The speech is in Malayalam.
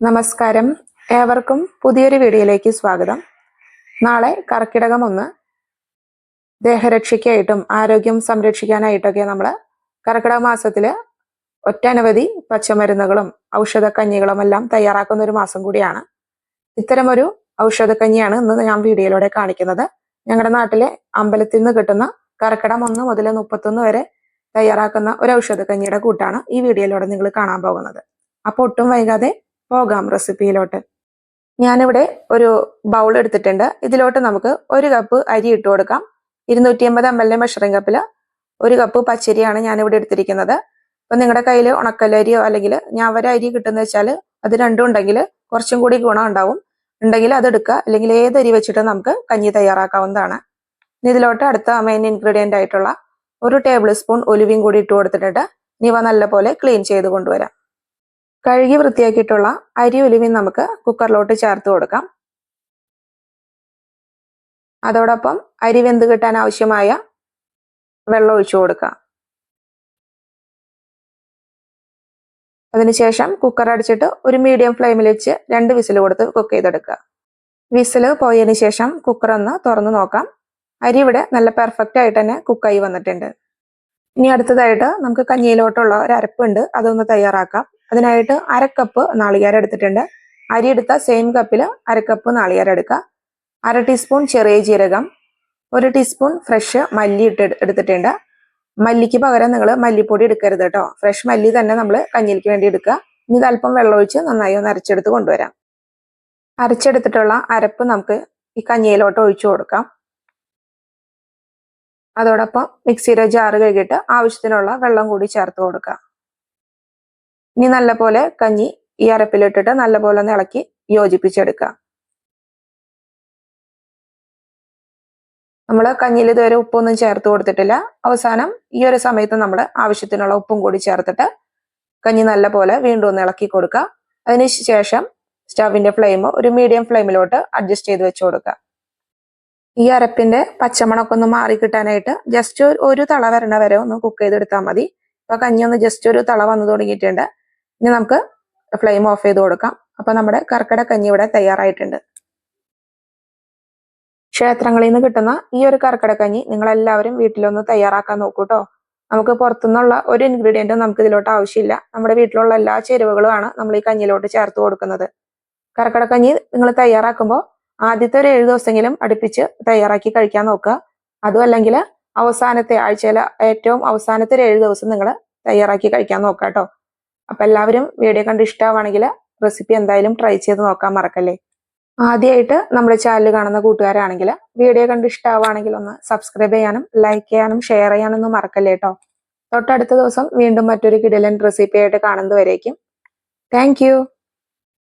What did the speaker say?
നമസ്കാരം. ഏവർക്കും പുതിയൊരു വീഡിയോയിലേക്ക് സ്വാഗതം. നാളെ കർക്കിടകം ഒന്ന് ദേഹരക്ഷയ്ക്കായിട്ടും ആരോഗ്യം സംരക്ഷിക്കാനായിട്ടൊക്കെ നമ്മൾ കർക്കിടക മാസത്തിൽ ഒറ്റനവധി പച്ചമരുന്നുകളും ഔഷധക്കഞ്ഞികളും എല്ലാം തയ്യാറാക്കുന്ന ഒരു മാസം കൂടിയാണ്. ഇത്തരമൊരു ഔഷധക്കഞ്ഞിയാണ് ഇന്ന് ഞാൻ വീഡിയോയിലൂടെ കാണിക്കുന്നത്. ഞങ്ങളുടെ നാട്ടിലെ അമ്പലത്തിൽ നിന്ന് കിട്ടുന്ന കർക്കിടം ഒന്ന് മുതൽ മുപ്പത്തൊന്ന് വരെ തയ്യാറാക്കുന്ന ഒരു ഔഷധക്കഞ്ഞിയുടെ കൂട്ടാണ് ഈ വീഡിയോയിലൂടെ നിങ്ങൾ കാണാൻ പോകുന്നത്. അപ്പോൾ ഒട്ടും വൈകാതെ പോകാം റെസിപ്പിയിലോട്ട്. ഞാനിവിടെ ഒരു ബൗൾ എടുത്തിട്ടുണ്ട്. ഇതിലോട്ട് നമുക്ക് ഒരു കപ്പ് അരി ഇട്ട് കൊടുക്കാം. ഇരുന്നൂറ്റി അമ്പത് എം എൽ മെഷറിംഗ് കപ്പിൽ ഒരു കപ്പ് പച്ചരിയാണ് ഞാനിവിടെ എടുത്തിരിക്കുന്നത്. അപ്പം നിങ്ങളുടെ കയ്യിൽ ഉണക്കലരിയോ അല്ലെങ്കിൽ ഞാവര അരി കിട്ടുന്ന വെച്ചാൽ അത് രണ്ടും ഉണ്ടെങ്കിൽ കുറച്ചും കൂടി ഗുണം ഉണ്ടാവും. ഉണ്ടെങ്കിൽ അത് എടുക്കുക. അല്ലെങ്കിൽ ഏത് അരി വെച്ചിട്ട് നമുക്ക് കഞ്ഞി തയ്യാറാക്കാവുന്നതാണ്. ഇനി ഇതിലോട്ട് അടുത്ത മെയിൻ ഇൻഗ്രീഡിയന്റ് ആയിട്ടുള്ള ഒരു ടേബിൾ സ്പൂൺ ഒലിവും കൂടി ഇട്ട് കൊടുത്തിട്ടുണ്ട്. ഇനി ഇവ നല്ലപോലെ ക്ലീൻ ചെയ്ത് കൊണ്ടുവരാം. കഴുകി വൃത്തിയാക്കിയിട്ടുള്ള അരി ഉലുവയും നമുക്ക് കുക്കറിലോട്ട് ചേർത്ത് കൊടുക്കാം. അതോടൊപ്പം അരി വെന്ത് കിട്ടാൻ ആവശ്യമായ വെള്ളം ഒഴിച്ചു കൊടുക്കാം. അതിനുശേഷം കുക്കർ അടിച്ചിട്ട് ഒരു മീഡിയം ഫ്ലെയിമിൽ വെച്ച് രണ്ട് വിസിൽ കൊടുത്ത് കുക്ക് ചെയ്തെടുക്കുക. വിസിൽ പോയതിനു ശേഷം കുക്കർ ഒന്ന് തുറന്നു നോക്കാം. അരി ഇവിടെ നല്ല പെർഫെക്റ്റ് ആയിട്ട് തന്നെ കുക്കായി വന്നിട്ടുണ്ട്. ഇനി അടുത്തതായിട്ട് നമുക്ക് കഞ്ഞിയിലോട്ടുള്ള ഒരു അരപ്പുണ്ട് അതൊന്ന് തയ്യാറാക്കാം. അതിനായിട്ട് അരക്കപ്പ് നാളികേരം എടുത്തിട്ടുണ്ട്. അരി എടുത്ത സെയിം കപ്പിൽ അരക്കപ്പ് നാളികേരം എടുക്കുക അര ടീസ്പൂൺ ചെറിയ ജീരകം ഒരു ടീസ്പൂൺ ഫ്രഷ് മല്ലി ഇട്ട് എടുത്തിട്ടുണ്ട്. മല്ലിക്ക് പകരം നിങ്ങൾ മല്ലിപ്പൊടി എടുക്കരുത് കേട്ടോ ഫ്രഷ് മല്ലി തന്നെ നമ്മൾ കഞ്ഞിലേക്ക് വേണ്ടി എടുക്കുക ഇനി അല്പം വെള്ളമൊഴിച്ച് നന്നായി ഒന്ന് അരച്ചെടുത്ത് കൊണ്ടുവരാം. അരച്ചെടുത്തിട്ടുള്ള അരപ്പ് നമുക്ക് ഈ കഞ്ഞിയിലോട്ട് ഒഴിച്ചു കൊടുക്കാം. അതോടൊപ്പം മിക്സിയുടെ ജാറ് കഴുകിയിട്ട് ആവശ്യത്തിനുള്ള വെള്ളം കൂടി ചേർത്ത് കൊടുക്കാം. ഇനി നല്ലപോലെ കഞ്ഞി ഈ അരപ്പിലിട്ടിട്ട് നല്ലപോലെ ഒന്ന് ഇളക്കി യോജിപ്പിച്ചെടുക്കുക നമ്മൾ കഞ്ഞിയിൽ ഇതുവരെ ഉപ്പൊന്നും ചേർത്ത് കൊടുത്തിട്ടില്ല. അവസാനം ഈ ഒരു സമയത്ത് നമ്മൾ ആവശ്യത്തിനുള്ള ഉപ്പും കൂടി ചേർത്തിട്ട് കഞ്ഞി നല്ലപോലെ വീണ്ടും ഒന്ന് ഇളക്കി കൊടുക്കുക അതിനുശേഷം സ്റ്റവിന്റെ ഫ്ലെയിം ഒരു മീഡിയം ഫ്ലെയിമിലോട്ട് അഡ്ജസ്റ്റ് ചെയ്ത് വെച്ച് കൊടുക്കുക ഈ അരപ്പിന്റെ പച്ചമണമൊക്കെ ഒന്ന് മാറി കിട്ടാനായിട്ട് ജസ്റ്റ് ഒരു തള വരണ വരെ ഒന്ന് കുക്ക് ചെയ്തെടുത്താൽ മതി. അപ്പൊ കഞ്ഞി ഒന്ന് ജസ്റ്റ് ഒരു തള വന്നു തുടങ്ങിയിട്ടുണ്ട്. ഇനി നമുക്ക് ഫ്ലെയിം ഓഫ് ചെയ്ത് കൊടുക്കാം. അപ്പൊ നമ്മുടെ കർക്കിട കഞ്ഞി ഇവിടെ തയ്യാറായിട്ടുണ്ട്. ക്ഷേത്രങ്ങളിൽ നിന്ന് കിട്ടുന്ന ഈ ഒരു കർക്കിടക്കഞ്ഞി നിങ്ങൾ എല്ലാവരും വീട്ടിലൊന്ന് തയ്യാറാക്കാൻ നോക്കൂ കേട്ടോ നമുക്ക് പുറത്തുനിന്നുള്ള ഒരു ഇൻഗ്രീഡിയന്റും നമുക്ക് ഇതിലോട്ട് ആവശ്യമില്ല. നമ്മുടെ വീട്ടിലുള്ള എല്ലാ ചേരുവകളുമാണ് നമ്മൾ ഈ കഞ്ഞിയിലോട്ട് ചേർത്ത് കൊടുക്കുന്നത്. കർക്കിടക്കഞ്ഞി നിങ്ങൾ തയ്യാറാക്കുമ്പോൾ ആദ്യത്തെ ഒരു ഏഴ് ദിവസമെങ്കിലും അടുപ്പിച്ച് തയ്യാറാക്കി കഴിക്കാൻ നോക്കുക. അതും അല്ലെങ്കിൽ അവസാനത്തെ ആഴ്ചയിലെ ഏറ്റവും അവസാനത്തെ ഒരു ഏഴ് ദിവസം നിങ്ങൾ തയ്യാറാക്കി കഴിക്കാൻ നോക്കുക കേട്ടോ അപ്പൊ എല്ലാവരും വീഡിയോ കണ്ട് ഇഷ്ടമാവാണെങ്കിൽ റെസിപ്പി എന്തായാലും ട്രൈ ചെയ്ത് നോക്കാൻ മറക്കല്ലേ? ആദ്യമായിട്ട് നമ്മുടെ ചാനൽ കാണുന്ന കൂട്ടുകാരാണെങ്കിൽ വീഡിയോ കണ്ട് ഇഷ്ടമാവുകയാണെങ്കിൽ ഒന്ന് സബ്സ്ക്രൈബ് ചെയ്യാനും ലൈക്ക് ചെയ്യാനും ഷെയർ ചെയ്യാനൊന്നും മറക്കല്ലേ കേട്ടോ തൊട്ടടുത്ത ദിവസം വീണ്ടും മറ്റൊരു കിടിലൻ റെസിപ്പിയായിട്ട് കാണുന്നതുവരേക്കും. താങ്ക്